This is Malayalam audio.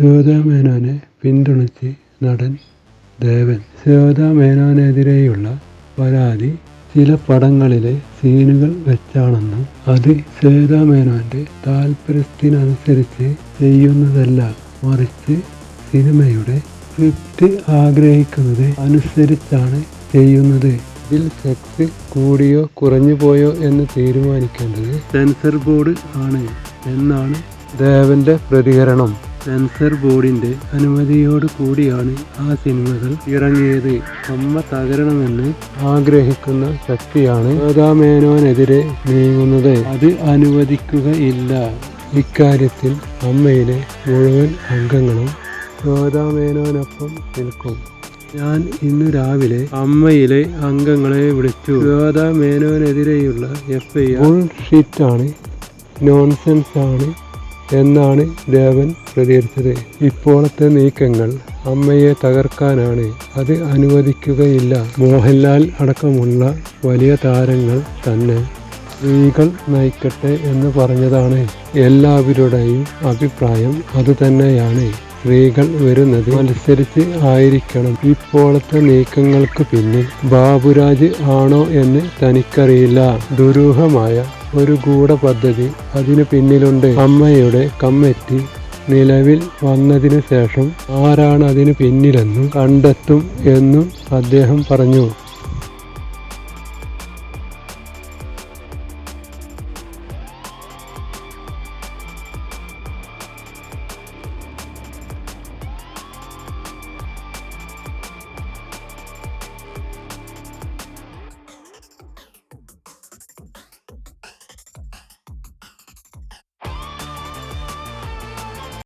ശ്വേതാ പിന്തുണച്ച് നടൻ ദേവൻ. ശ്വേതാ മേനോനെതിരെയുള്ള പരാതി ചില പടങ്ങളിലെ സീനുകൾ വെച്ചാണെന്നും അത് ശ്വേതാ താല്പര്യത്തിനനുസരിച്ച് ചെയ്യുന്നതല്ല. മറിച്ച് സിനിമയുടെ സ്ക്രിപ്റ്റ് ആഗ്രഹിക്കുന്നത് അനുസരിച്ചാണ് ചെയ്യുന്നത്. ഇതിൽ സെക്സ് കൂടിയോ കുറഞ്ഞു പോയോ എന്ന് തീരുമാനിക്കേണ്ടത് സെൻസർ ബോർഡ് ആണ് എന്നാണ് ദേവന്റെ പ്രതികരണം. സെൻസർ ബോർഡിന്റെ അനുമതിയോട് കൂടിയാണ് ആ സിനിമകൾ ഇറങ്ങിയത്. അമ്മ തകരണമെന്ന് ആഗ്രഹിക്കുന്ന ശക്തിയാണ് മേനോനെതിരെ നീങ്ങുന്നത്. അത് അനുവദിക്കുകയില്ല ഇക്കാര്യത്തിൽ അമ്മയിലെ മുഴുവൻ അംഗങ്ങളും ഗോതാമേനോനൊപ്പം നിൽക്കും. ഞാൻ ഇന്ന് രാവിലെ അമ്മയിലെ അംഗങ്ങളെ വിളിച്ചു. ഗോതാമേനോനെതിരെയുള്ള എഫ് ഐ ആർ ഷീറ്റാണ് നോൺസെൻസ് ആണ്. എന്നാണ് ദേവൻ പ്രതികരിച്ചത്. ഇപ്പോഴത്തെ നീക്കങ്ങൾ അമ്മയെ തകർക്കാനാണ്. അത് അനുവദിക്കുകയില്ല. മോഹൻലാൽ അടക്കമുള്ള വലിയ താരങ്ങൾ തന്നെ സ്ത്രീകൾ നയിക്കട്ടെ എന്ന് പറഞ്ഞതാണ്. എല്ലാവരുടെയും അഭിപ്രായം അതുതന്നെയാണ്. സ്ത്രീകൾ വരുന്നത് അനുസരിച്ച് ആയിരിക്കണം. ഇപ്പോഴത്തെ നീക്കങ്ങൾക്ക് പിന്നിൽ ബാബുരാജ് ആണോ എന്ന് തനിക്കറിയില്ല. ദുരൂഹമായ ഒരു ഗൂഢ പദ്ധതി അതിനു പിന്നിലുണ്ട്. അമ്മയുടെ കമ്മിറ്റി നിലവിൽ വന്നതിനു ശേഷം ആരാണ് അതിനു പിന്നിലെന്നും കണ്ടെത്തും എന്നും അദ്ദേഹം പറഞ്ഞു.